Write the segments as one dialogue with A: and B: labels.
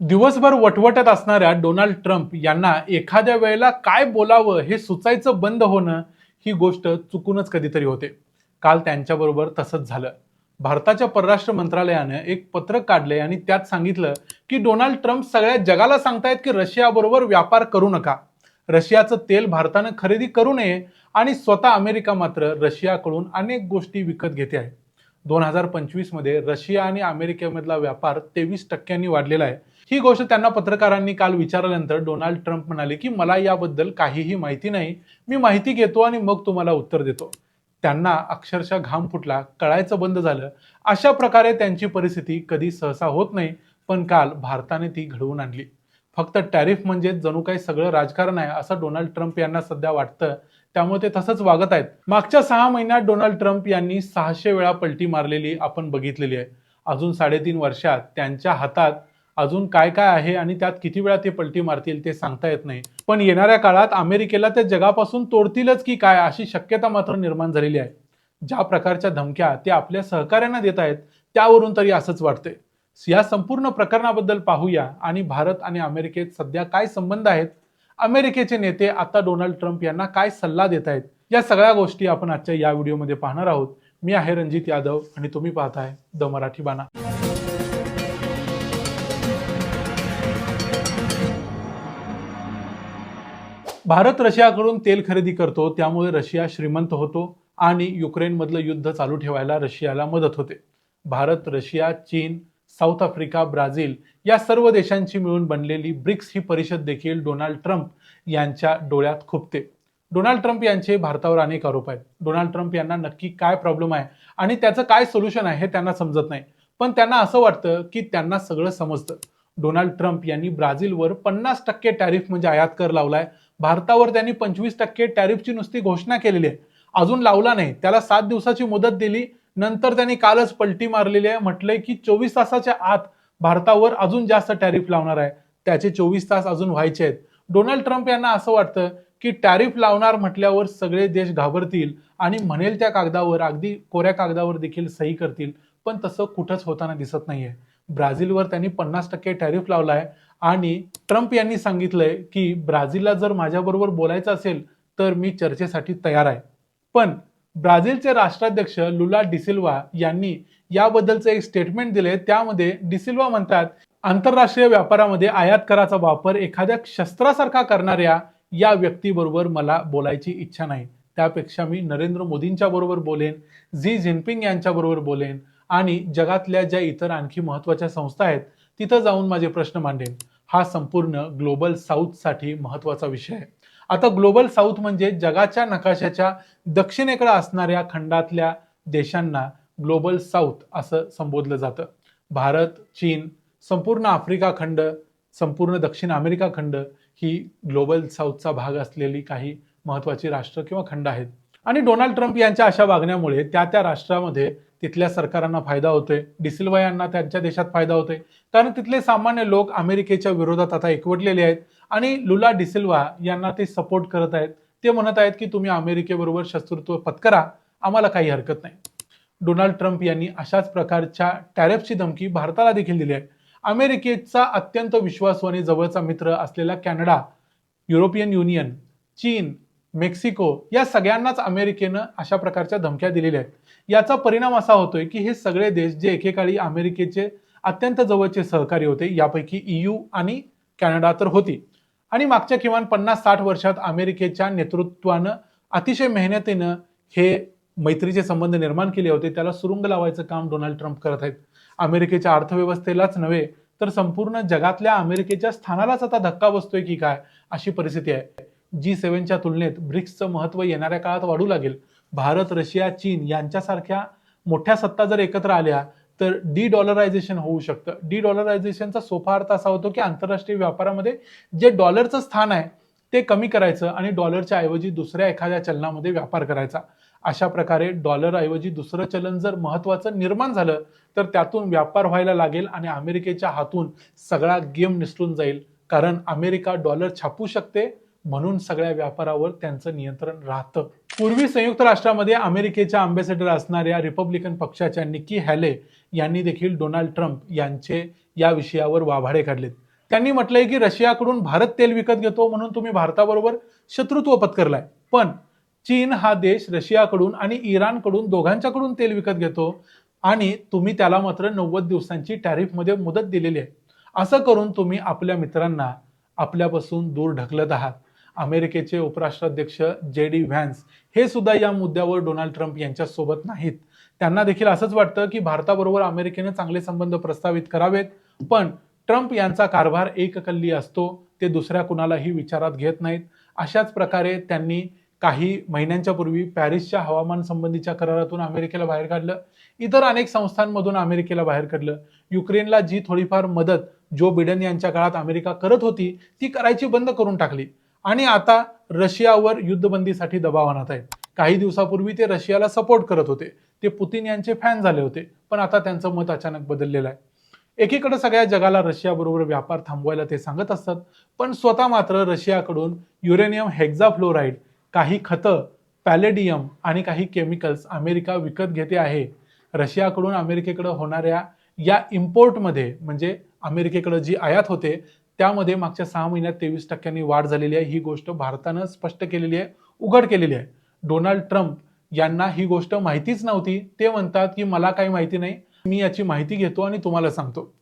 A: दिवसभर वटवटत असणाऱ्या Donald Trump यांना एखाद्या वेळेला काय बोलावं हे सुचायचं बंद होणं ही गोष्ट चुकूनच कधीतरी होते. काल त्यांच्याबरोबर तसंच झालं. भारताच्या परराष्ट्र मंत्रालयानं एक पत्रक काढले आणि त्यात सांगितलं की डोनाल्ड ट्रम्प सगळ्या जगाला सांगतायत की रशियाबरोबर व्यापार करू नका. रशियाचं तेल भारतानं खरेदी करू नये आणि स्वतः अमेरिका मात्र रशियाकडून अनेक गोष्टी विकत घेते आहे. दोन हजार पंचवीसमध्ये रशिया आणि अमेरिकेमधला व्यापार तेवीस टक्क्यांनी वाढलेला आहे. ही गोष्ट त्यांना पत्रकारांनी काल विचारल्यानंतर डोनाल्ड ट्रम्प म्हणाले की मला याबद्दल काहीही माहिती नाही. मी माहिती घेतो आणि मग तुम्हाला उत्तर देतो. त्यांना अक्षरशः घाम फुटला कळायचं बंद झालं. अशा प्रकारे त्यांची परिस्थिती कधी सहसा होत नाही पण काल भारताने ती घडवून आणली. फक्त टॅरिफ म्हणजे जणू काही सगळं राजकारण आहे असं डोनाल्ड ट्रम्प यांना सध्या वाटतं. त्यामुळे ते तसंच वागत आहेत. मागच्या सहा महिन्यात डोनाल्ड ट्रम्प यांनी सहाशे वेळा पलटी मारलेली आपण बघितलेली आहे. अजून साडेतीन वर्षात त्यांच्या हातात अजून काय काय आहे आणि त्यात किती वेळा ते पलटी मारतील ते सांगता येत नाही. पण येणाऱ्या काळात अमेरिकेला ते जगापासून तोडतीलच की काय अशी शक्यता मात्र निर्माण झालेली आहे. ज्या प्रकारच्या धमक्या ते आपल्या सहकार्यांना देत आहेत त्यावरून तरी असंच वाटतंय. या संपूर्ण प्रकरणाबद्दल पाहूया आणि भारत आणि अमेरिकेत सध्या काय संबंध आहेत? अमेरिकेचे नेते आता डोनाल्ड ट्रम्प यांना काय सल्ला देत आहेत? या सगळ्या गोष्टी आपण आजच्या या व्हिडिओमध्ये पाहणार आहोत. मी आहे रणजित यादव आणि तुम्ही पाहताय द मराठी बाणा. भारत रशियाकडून तेल खरेदी करतो त्यामुळे रशिया श्रीमंत होतो आणि युक्रेनमधलं युद्ध चालू ठेवायला रशियाला मदत होते. भारत रशिया चीन साऊथ आफ्रिका ब्राझील या सर्व देशांची मिळून बनलेली ब्रिक्स ही परिषद देखील डोनाल्ड ट्रम्प यांच्या डोळ्यात खुपते. डोनाल्ड ट्रम्प यांचे भारतावर अनेक आरोप आहेत. डोनाल्ड ट्रम्प यांना नक्की काय प्रॉब्लेम आहे आणि त्याचं काय सोल्युशन आहे हे त्यांना समजत नाही. पण त्यांना असं वाटतं की त्यांना सगळं समजतं. डोनाल्ड ट्रम्प यांनी ब्राझीलवर पन्नास टक्के टॅरिफ म्हणजे आयात कर लावलाय. भारतावर त्यांनी पंचवीस टक्के टॅरिफची नुसती घोषणा केलेली आहे. अजून लावला नाही. त्याला सात दिवसाची मुदत दिली. नंतर त्यांनी कालच पलटी मारलेली आहे. म्हटलंय की चोवीस तासाच्या आत भारतावर अजून जास्त टॅरिफ लावणार आहे. त्याचे चोवीस तास अजून व्हायचे आहेत. डोनाल्ड ट्रम्प यांना असं वाटतं की टॅरिफ लावणार म्हटल्यावर सगळे देश घाबरतील आणि म्हणेल त्या कागदावर अगदी कोऱ्या कागदावर देखील सही करतील. पण तसं कुठंच होताना दिसत नाहीये. ब्राझीलवर त्यांनी पन्नास टक्के टॅरिफ लावला आहे आणि ट्रम्प यांनी सांगितलंय की ब्राझीलला जर माझ्याबरोबर बोलायचं असेल तर मी चर्चेसाठी तयार आहे. पण ब्राझीलचे राष्ट्राध्यक्ष लुला डिसिल्वा यांनी याबद्दलचं एक स्टेटमेंट दिले त्यामध्ये डिसिल्वा म्हणतात आंतरराष्ट्रीय व्यापारामध्ये आयात कराचा वापर एखाद्या शस्त्रासारखा करणाऱ्या या व्यक्तीबरोबर मला बोलायची इच्छा नाही. त्यापेक्षा मी नरेंद्र मोदींच्या बरोबर बोलेन झी जिनपिंग यांच्याबरोबर बोलेन आणि जगातल्या ज्या इतर आणखी महत्त्वाच्या संस्था आहेत तिथं जाऊन माझे प्रश्न मांडेन. हा संपूर्ण ग्लोबल साऊथसाठी महत्त्वाचा विषय आहे. आता ग्लोबल साऊथ म्हणजे जगाच्या नकाशाच्या दक्षिणेकडे असणाऱ्या खंडातल्या देशांना ग्लोबल साऊथ असं संबोधलं जातं. भारत चीन संपूर्ण आफ्रिका खंड संपूर्ण दक्षिण अमेरिका खंड ही ग्लोबल साऊथचा भाग असलेली काही महत्वाची राष्ट्र किंवा खंड आहेत. आणि डोनाल्ड ट्रम्प यांच्या अशा वागण्यामुळे त्या त्या राष्ट्रामध्ये तिथल्या सरकारांना फायदा होतोय. डिसिल्वा यांना त्यांच्या देशात फायदा होतोय. कारण तिथले सामान्य लोक अमेरिकेच्या विरोधात आता एकवटलेले आहेत. आणि लुला डिसिल्वा यांना ते सपोर्ट करत आहेत. ते म्हणत आहेत की तुम्ही अमेरिकेबरोबर शत्रुत्व पत्करा. आम्हाला काही हरकत नाही. डोनाल्ड ट्रम्प यांनी अशाच प्रकारच्या टॅरेफची धमकी भारताला देखील दिली आहे. अमेरिकेचा अत्यंत विश्वासू आणि जवळचा मित्र असलेला कॅनडा युरोपियन युनियन चीन मेक्सिको या सगळ्यांनाच अमेरिकेनं अशा प्रकारच्या धमक्या दिलेल्या आहेत. याचा परिणाम असा होतोय की हे सगळे देश जे एकेकाळी अमेरिकेचे अत्यंत जवळचे सहकारी होते यापैकी ईयू आणि कॅनडा तर होती. आणि मागच्या किमान पन्नास साठ वर्षात अमेरिकेच्या नेतृत्वानं अतिशय मेहनतीनं हे मैत्रीचे संबंध निर्माण केले होते. त्याला सुरुंग लावायचं काम डोनाल्ड ट्रम्प करत आहेत. अमेरिकेच्या अर्थव्यवस्थेलाच नव्हे तर संपूर्ण जगातल्या अमेरिकेच्या स्थानालाच आता धक्का बसतोय की काय अशी परिस्थिती आहे. जी सेव्हनच्या तुलनेत ब्रिक्सचं महत्त्व येणाऱ्या काळात वाढू लागेल. भारत रशिया चीन यांच्यासारख्या मोठ्या सत्ता जर एकत्र आल्या तर डी डॉलरायझेशन होऊ शकतं. डी डॉलरायझेशनचा सोपा अर्थ असा होतो की आंतरराष्ट्रीय व्यापारामध्ये जे डॉलरचं स्थान आहे ते कमी करायचं आणि डॉलरच्या ऐवजी दुसऱ्या एखाद्या चलनामध्ये व्यापार करायचा. अशा प्रकारे डॉलर ऐवजी दुसरं चलन जर महत्वाचं निर्माण झालं तर त्यातून व्यापार व्हायला लागेल आणि अमेरिकेच्या हातून सगळा गेम निसटून जाईल. कारण अमेरिका डॉलर छापू शकते म्हणून सगळ्या व्यापारावर त्यांचं नियंत्रण राहतं. पूर्वी संयुक्त राष्ट्रामध्ये अमेरिकेच्या अँबॅसेडर असणाऱ्या रिपब्लिकन पक्षाच्या निकी हॅले यांनी देखील डोनाल्ड ट्रम्प यांचे या विषयावर वाभाडे काढलेत. त्यांनी म्हटलंय की रशियाकडून भारत तेल विकत घेतो म्हणून तुम्ही भारताबरोबर शत्रुत्व पत्करलाय. पण चीन हा देश रशियाकडून आणि इराणकडून दोघांच्याकडून तेल विकत घेतो आणि तुम्ही त्याला मात्र नव्वद दिवसांची टॅरिफमध्ये मुदत दिलेली आहे. असं करून तुम्ही आपल्या मित्रांना आपल्यापासून दूर ढकलत आहात. अमेरिकेचे उपराष्ट्राध्यक्ष जे डी व्हॅन्स हे सुद्धा या मुद्द्यावर डोनाल्ड ट्रम्प यांच्यासोबत नाहीत. त्यांना देखील असंच वाटतं की भारताबरोबर अमेरिकेने चांगले संबंध प्रस्तावित करावेत पण ट्रम्प यांचा कारभार एककल्ली असतो ते दुसऱ्या कुणालाही विचारात घेत नाहीत. अशाच प्रकारे त्यांनी काही महिन्यांच्या पूर्वी पॅरिसच्या हवामान संबंधीच्या करारातून अमेरिकेला बाहेर काढलं. इतर अनेक संस्थांमधून अमेरिकेला बाहेर काढलं. युक्रेनला जी थोडीफार मदत जो बिडेन यांच्या काळात अमेरिका करत होती ती करायची बंद करून टाकली. आणि आता रशियावर युद्धबंदीसाठी दबाव आणत आहेत. काही दिवसापूर्वी ते रशियाला सपोर्ट करत होते. ते पुतीन यांचे फॅन झाले होते. पण आता त्यांचं मत अचानक बदललेलं आहे. एकीकडे सगळ्या जगाला रशियाबरोबर व्यापार थांबवायला ते सांगत असतात. पण स्वतः मात्र रशियाकडून युरेनियम हेक्झाफ्लोराईड काही खतं पॅलेडियम आणि काही केमिकल्स अमेरिका विकत घेते आहे. रशियाकडून अमेरिकेकडे होणाऱ्या या इम्पोर्टमध्ये म्हणजे अमेरिकेकडे जी आयात होते त्यामध्ये मागच्या सहा महिन्यात तेवीस टक्क्यांनी वाढ झालेली आहे. ही गोष्ट भारतानं स्पष्ट केलेली आहे उघड केलेली आहे. डोनाल्ड ट्रम्प यांना ही गोष्ट माहितीच नव्हती. ते म्हणतात की मला काही माहिती नाही. मी याची माहिती घेतो आणि तुम्हाला सांगतो.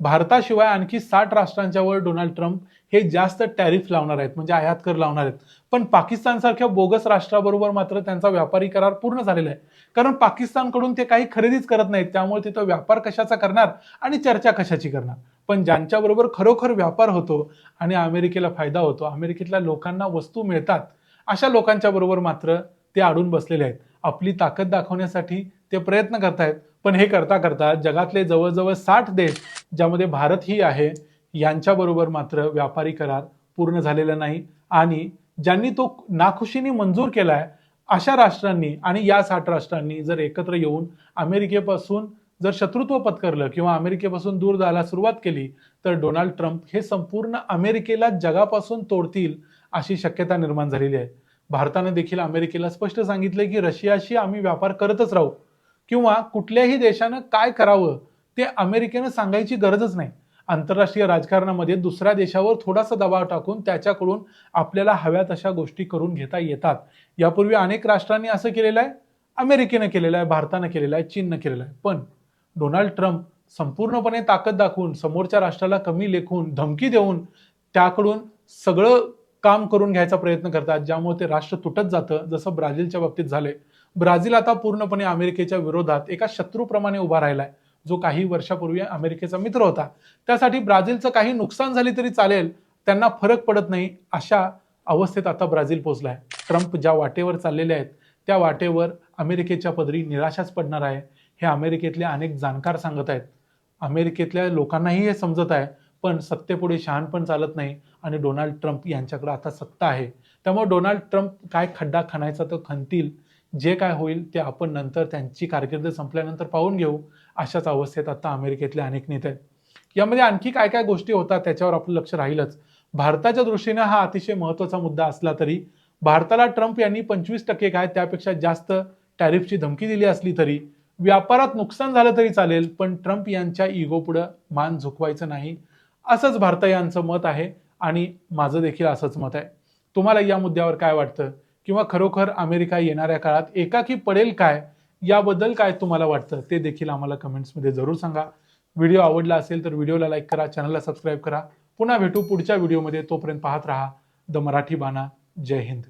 A: भारताशिवाय आणखी साठ राष्ट्रांच्या वर डोनाल्ड ट्रम्प हे जास्त टॅरिफ लावणार आहेत म्हणजे आयात कर लावणार आहेत. पण पाकिस्तानसारख्या बोगस राष्ट्राबरोबर मात्र त्यांचा व्यापारी करार पूर्ण झालेला आहे. कारण पाकिस्तानकडून ते काही खरेदीच करत नाहीत. त्यामुळे तिथं व्यापार कशाचा करणार आणि चर्चा कशाची करणार? पण ज्यांच्याबरोबर खरोखर व्यापार होतो आणि अमेरिकेला फायदा होतो अमेरिकेतल्या लोकांना वस्तू मिळतात अशा लोकांच्या बरोबर मात्र ते अडून बसलेले आहेत. आपली ताकद दाखवण्यासाठी ते प्रयत्न करतायत पण हे करता करता जगातले जवळजवळ साठ देश ज्यामध्ये भारतही आहे यांच्याबरोबर मात्र व्यापारी करार पूर्ण झालेला नाही. आणि ज्यांनी तो नाखुशीने मंजूर केलाय अशा राष्ट्रांनी आणि या साठ राष्ट्रांनी जर एकत्र येऊन अमेरिकेपासून जर शत्रुत्व पत्करलं किंवा अमेरिकेपासून दूर जायला सुरुवात केली तर डोनाल्ड ट्रम्प हे संपूर्ण अमेरिकेला जगापासून तोडतील अशी शक्यता निर्माण झालेली आहे. भारताने देखील अमेरिकेला स्पष्ट सांगितले की रशियाशी आम्ही व्यापार करतच राहू. किंवा कुठल्याही देशानं काय करावं ते अमेरिकेनं सांगायची गरजच नाही. आंतरराष्ट्रीय राजकारणामध्ये दुसऱ्या देशावर थोडासा दबाव टाकून त्याच्याकडून आपल्याला हव्या तशा गोष्टी करून घेता येतात. यापूर्वी अनेक राष्ट्रांनी असं केलेलं आहे. अमेरिकेनं केलेलं आहे भारतानं केलेलं आहे चीननं केलेलं आहे. पण डोनाल्ड ट्रम्प संपूर्णपणे ताकद दाखवून समोरच्या राष्ट्राला कमी लेखून धमकी देऊन त्याकडून सगळं काम करून घ्यायचा प्रयत्न करतात ज्यामुळे ते राष्ट्र तुटत जातं जसं ब्राझीलच्या बाबतीत झाले ब्राझील आता पूर्णपणे अमेरिकेच्या विरोधात एका शत्रूप्रमाणे उभा राहिलाय जो काही वर्षापूर्वी अमेरिकेचा मित्र होता. त्यासाठी ब्राझीलचं काही नुकसान झाली तरी चालेल त्यांना फरक पडत नाही अशा अवस्थेत आता ब्राझील पोहोचलाय. ट्रम्प ज्या वाटेवर चाललेले आहेत त्या वाटेवर अमेरिकेच्या पदरी निराशाच पडणार आहे. हे अमेरिकेतले अनेक जाणकार सांगत आहेत. अमेरिकेतल्या लोकांनाही हे समजत आहे पण सत्तेपुढे शहाणपण चालत नाही आणि डोनाल्ड ट्रम्प यांच्याकडे आता सत्ता आहे. त्यामुळे डोनाल्ड ट्रम्प काय खड्डा खणायचा तो खणतील. जे काय होईल ते आपण नंतर त्यांची कारकीर्द संपल्यानंतर पाहून घेऊ अशाच अवस्थेत आता अमेरिकेतले अनेक नेते आहेत. यामध्ये आणखी काय काय गोष्टी होतात त्याच्यावर आपलं लक्ष राहीलच. भारताच्या दृष्टीने हा अतिशय महत्त्वाचा मुद्दा असला तरी भारताला ट्रम्प यांनी पंचवीस टक्के काय त्यापेक्षा जास्त टॅरिफची धमकी दिली असली तरी व्यापारात नुकसान झालं तरी चालेल पण ट्रम्प यांच्या इगो पुढं मान झुकवायचं नाही असंच भारतीयांचं मत आहे आणि माझं देखील असंच मत आहे. तुम्हाला या मुद्द्यावर काय वाटतं? किंवा खरोखर अमेरिका येणाऱ्या काळात एकाकी पडेल काय? याबद्दल काय तुम्हाला वाटतं? ते देखील आम्हाला कमेंट्समध्ये जरूर सांगा. व्हिडिओ आवडला असेल तर व्हिडिओला लाईक करा चॅनलला सबस्क्राईब करा. पुन्हा भेटू पुढच्या व्हिडिओमध्ये. तोपर्यंत पाहत राहा द मराठी बाणा. जय हिंद.